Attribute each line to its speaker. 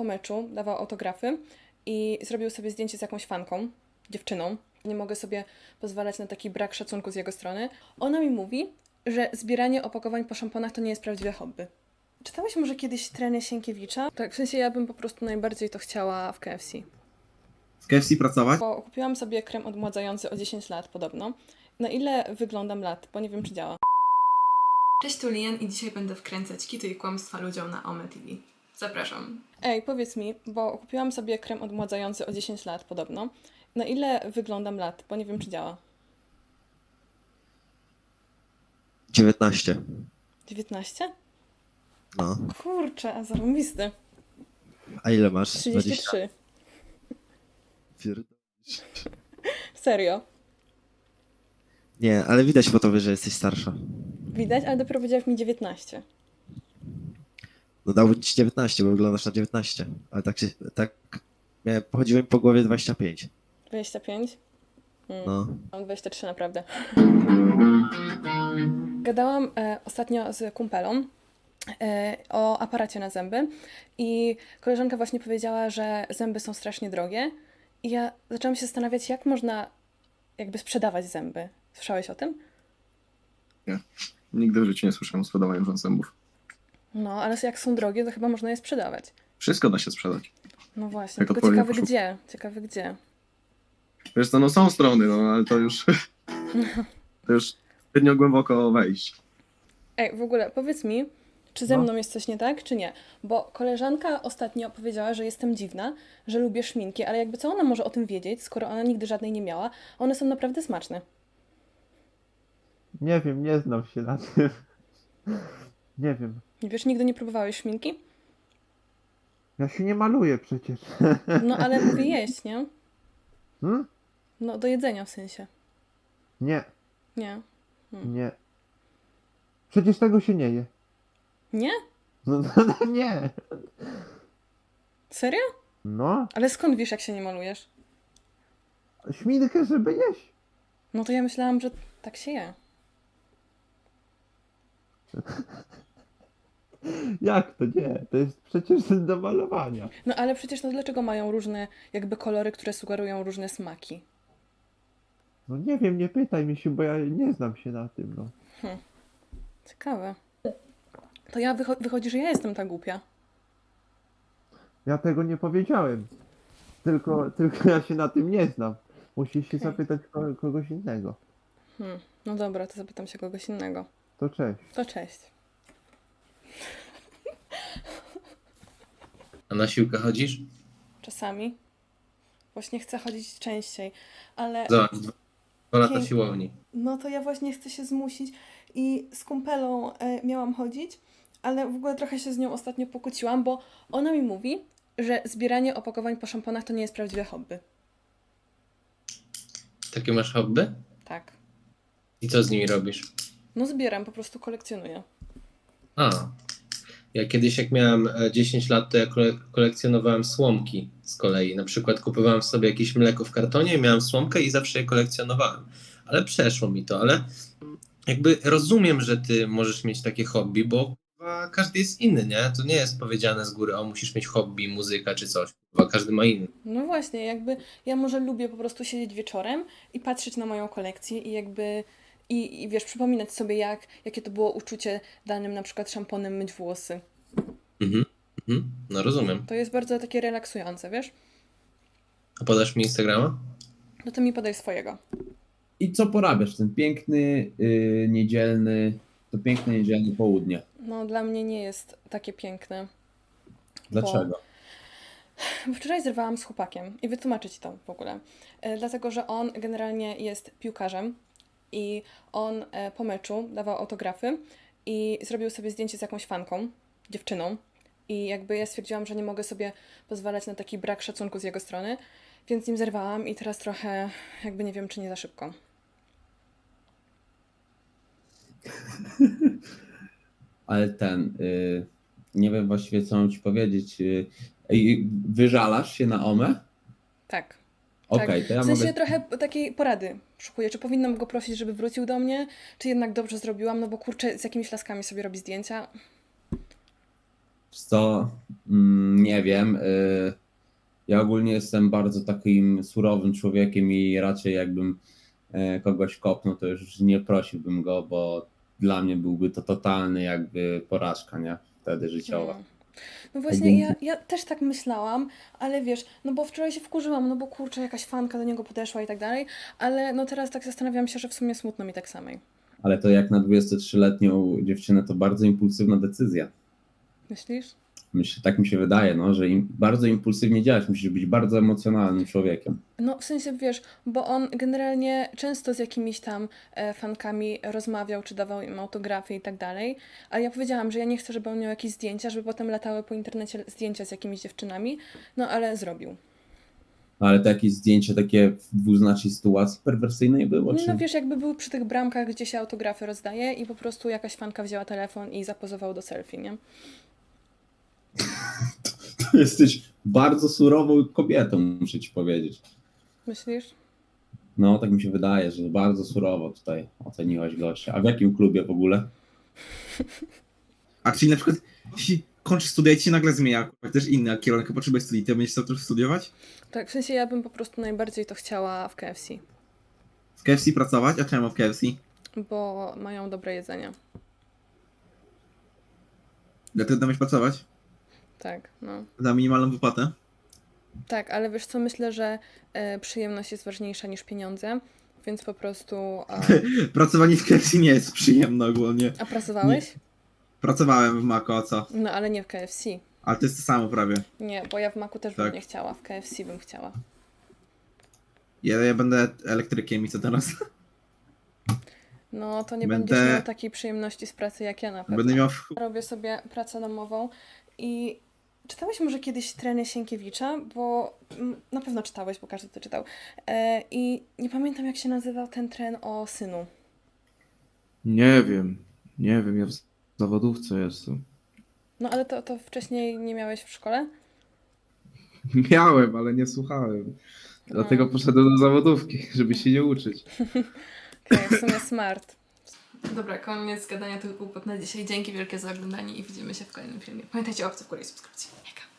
Speaker 1: po meczu dawał autografy i zrobił sobie zdjęcie z jakąś fanką, dziewczyną. Nie mogę sobie pozwalać na taki brak szacunku z jego strony. Ona mi mówi, że zbieranie opakowań po szamponach to nie jest prawdziwe hobby. Czytałeś może kiedyś trenę Sienkiewicza? Tak, w sensie ja bym po prostu najbardziej to chciała w KFC.
Speaker 2: W KFC pracować?
Speaker 1: Bo kupiłam sobie krem odmładzający o 10 lat podobno. Na ile wyglądam lat, bo nie wiem czy działa. Cześć, tu Lian i dzisiaj będę wkręcać kity i kłamstwa ludziom na Ome TV. Zapraszam. Ej, powiedz mi, bo kupiłam sobie krem odmładzający o 10 lat podobno. Na ile wyglądam lat, bo nie wiem czy działa.
Speaker 2: 19.
Speaker 1: 19?
Speaker 2: No.
Speaker 1: Kurczę, a zarąbisty.
Speaker 2: A ile masz?
Speaker 1: 33.
Speaker 2: Pierd-
Speaker 1: Serio.
Speaker 2: Nie, ale widać po tobie, że jesteś starsza.
Speaker 1: Widać, ale dopiero powiedziałeś mi 19.
Speaker 2: No dałbym ci 19, bo wyglądasz na 19. Ale tak się, tak, miałem, pochodziłem po głowie 25.
Speaker 1: 25? Hmm.
Speaker 2: No.
Speaker 1: Mam 23 naprawdę. Gadałam e, ostatnio z kumpelą e, o aparacie na zęby i koleżanka właśnie powiedziała, że zęby są strasznie drogie i ja zaczęłam się zastanawiać, jak można jakby sprzedawać zęby. Słyszałeś o tym?
Speaker 3: Nigdy w życiu nie słyszałem o sprzedawaniu zębów.
Speaker 1: No, ale jak są drogie, to chyba można je sprzedawać.
Speaker 3: Wszystko da się sprzedać.
Speaker 1: No właśnie,
Speaker 3: Jak
Speaker 1: tylko
Speaker 3: poszuka-
Speaker 1: gdzie. Ciekawe gdzie.
Speaker 3: Wiesz co, no są strony, no ale to już... to już zbytnio głęboko wejść.
Speaker 1: Ej, w ogóle powiedz mi, czy ze
Speaker 3: No.
Speaker 1: mną jest coś nie tak, czy nie? Bo koleżanka ostatnio powiedziała, że jestem dziwna, że lubię szminki, ale jakby co ona może o tym wiedzieć, skoro ona nigdy żadnej nie miała? One są naprawdę smaczne.
Speaker 4: Nie wiem, nie znam się na tym. Nie wiem.
Speaker 1: Wiesz, nigdy nie próbowałeś szminki?
Speaker 4: Ja się nie maluję przecież.
Speaker 1: No ale mówię jeść, nie?
Speaker 4: Hmm?
Speaker 1: No do jedzenia w sensie.
Speaker 4: Nie,
Speaker 1: Nie.
Speaker 4: nie. Przecież tego się nie je.
Speaker 1: Nie?
Speaker 4: No, no, no nie.
Speaker 1: Serio?
Speaker 4: No,
Speaker 1: Ale skąd wiesz, jak się nie malujesz?
Speaker 4: śminkę, żeby jeść.
Speaker 1: No to ja myślałam, że tak się je.
Speaker 4: Jak to nie? To jest przecież do malowania.
Speaker 1: No ale przecież no dlaczego mają różne jakby kolory, które sugerują różne smaki?
Speaker 4: No nie wiem, nie pytaj mnie się, bo ja nie znam się na tym, no.
Speaker 1: Ciekawe. To ja wycho- wychodzi, że ja jestem ta głupia.
Speaker 4: Ja tego nie powiedziałem. Tylko, tylko ja się na tym nie znam. Musisz się
Speaker 1: Okej.
Speaker 4: zapytać ko- kogoś innego.
Speaker 1: Hmm. No dobra, to zapytam się kogoś innego.
Speaker 4: To cześć.
Speaker 1: To cześć.
Speaker 5: A na siłkę chodzisz?
Speaker 1: Czasami. Właśnie chcę chodzić częściej, ale
Speaker 5: Zobacz, dwa, lata
Speaker 1: Pięknie.
Speaker 5: siłowni.
Speaker 1: no to ja właśnie chcę się zmusić i z kumpelą e, miałam chodzić, ale w ogóle trochę się z nią ostatnio pokłóciłam, bo ona mi mówi, że zbieranie opakowań po szamponach to nie jest prawdziwe hobby.
Speaker 5: Takie masz hobby?
Speaker 1: Tak.
Speaker 5: I co z nimi robisz?
Speaker 1: No zbieram, po prostu kolekcjonuję.
Speaker 5: A, ja kiedyś jak miałem e, 10 lat, to ja kole- kolekcjonowałem słomki z kolei. Na przykład kupowałem sobie jakieś mleko w kartonie, miałem słomkę i zawsze je kolekcjonowałem. Ale przeszło mi to, ale jakby rozumiem, że ty możesz mieć takie hobby, bo każdy jest inny, nie? To nie jest powiedziane z góry, o musisz mieć hobby, muzyka czy coś. Kurwa, każdy ma inny.
Speaker 1: No właśnie, jakby ja może lubię po prostu siedzieć wieczorem i patrzeć na moją kolekcję i jakby i, i wiesz, przypominać sobie jak, jakie to było uczucie danym na przykład szamponem myć włosy.
Speaker 5: Mhm. Mhm. No rozumiem.
Speaker 1: To jest bardzo takie relaksujące, wiesz?
Speaker 5: A podasz mi Instagrama?
Speaker 1: No to mi podaj swojego.
Speaker 6: I co porabiasz w ten piękny, yy, niedzielny, to piękne niedzielne południe?
Speaker 1: No dla mnie nie jest takie piękne.
Speaker 6: Dlaczego?
Speaker 1: Bo wczoraj zerwałam z chłopakiem i wytłumaczę Ci to w ogóle. E, dlatego, że on generalnie jest piłkarzem i on e, po meczu dawał autografy i zrobił sobie zdjęcie z jakąś fanką, dziewczyną. I jakby ja stwierdziłam, że nie mogę sobie pozwalać na taki brak szacunku z jego strony, więc z nim zerwałam i teraz trochę jakby nie wiem, czy nie za szybko.
Speaker 6: Ale ten, yy, nie wiem właściwie co mam ci powiedzieć. Yy, wyżalasz się na OME?
Speaker 1: Tak.
Speaker 6: Okej, to ja
Speaker 1: w sensie
Speaker 6: mogę...
Speaker 1: trochę takiej porady szukuję, czy powinnam go prosić, żeby wrócił do mnie, czy jednak dobrze zrobiłam, no bo kurczę, z jakimiś laskami sobie robi zdjęcia.
Speaker 6: Co? Mm, nie wiem. y, Ja ogólnie jestem bardzo takim surowym człowiekiem i raczej jakbym e, kogoś kopnął, to już nie prosiłbym go, bo dla mnie byłby to totalny jakby porażka, nie? Wtedy życiowa.
Speaker 1: No. No właśnie, ja, ja też tak myślałam, ale wiesz, no bo wczoraj się wkurzyłam, no bo kurczę, jakaś fanka do niego podeszła i tak dalej, ale no teraz tak zastanawiam się, że w sumie smutno mi tak samej.
Speaker 6: Ale to jak na 23-letnią dziewczynę to bardzo impulsywna decyzja.
Speaker 1: Myślisz?
Speaker 6: Myślę, tak mi się wydaje, no, że im, bardzo impulsywnie działać, musisz być bardzo emocjonalnym człowiekiem.
Speaker 1: No w sensie, wiesz, bo on generalnie często z jakimiś tam e, fankami rozmawiał, czy dawał im autografy i tak dalej, ale ja powiedziałam, że ja nie chcę, żeby on miał jakieś zdjęcia, żeby potem latały po internecie zdjęcia z jakimiś dziewczynami, no ale zrobił.
Speaker 6: Ale to jakieś zdjęcie takie w dwuznacznej sytuacji perwersyjnej było, czy...
Speaker 1: No wiesz, jakby był przy tych bramkach, gdzie się autografy rozdaje i po prostu jakaś fanka wzięła telefon i zapozował do selfie, nie?
Speaker 6: Jesteś bardzo surową kobietą, muszę ci powiedzieć.
Speaker 1: Myślisz?
Speaker 6: No, tak mi się wydaje, że bardzo surowo tutaj oceniłaś gościa. A w jakim klubie w ogóle?
Speaker 7: A czyli na przykład, jeśli kończysz studia i ci się nagle zmienia, też inny kierunek, potrzebujesz studii, to będziesz chciał też studiować?
Speaker 1: Tak, w sensie ja bym po prostu najbardziej to chciała w KFC,
Speaker 7: W KFC pracować? A czemu w KFC?
Speaker 1: bo mają dobre jedzenie.
Speaker 7: Dlatego będziesz pracować?
Speaker 1: Tak, no.
Speaker 7: Za minimalną wypłatę?
Speaker 1: Tak, ale wiesz co, myślę, że e, przyjemność jest ważniejsza niż pieniądze, więc po prostu... A,
Speaker 7: Pracowanie w KFC nie jest przyjemne ogólnie.
Speaker 1: a pracowałeś?
Speaker 7: Pracowałem w Mako, a co?
Speaker 1: No ale nie w KFC.
Speaker 7: Ale to jest to samo prawie.
Speaker 1: Nie, bo ja w Maku też bym
Speaker 7: Tak.
Speaker 1: nie chciała, w KFC bym chciała.
Speaker 7: Ja, ja będę elektrykiem i co teraz?
Speaker 1: No to nie
Speaker 7: Będę-
Speaker 1: będziesz miał takiej przyjemności z pracy jak ja na pewno.
Speaker 7: Będę miał w...
Speaker 1: Robię sobie pracę domową i czytałeś może kiedyś Treny Sienkiewicza, bo mm, na pewno czytałeś, bo każdy to czytał. E, I nie pamiętam jak się nazywał ten tren o synu.
Speaker 8: Nie wiem, nie wiem, ja w zawodówce jestem.
Speaker 1: No ale to, to wcześniej nie miałeś w szkole?
Speaker 8: Miałem, ale nie słuchałem. Dlatego
Speaker 1: No.
Speaker 8: poszedłem do zawodówki, żeby się nie uczyć.
Speaker 1: Okej, w sumie smart. Dobra, koniec gadania tych głupot na dzisiaj. Dzięki wielkie za oglądanie i widzimy się w kolejnym filmie. Pamiętajcie o łapce w górę i subskrypcji. Hejka!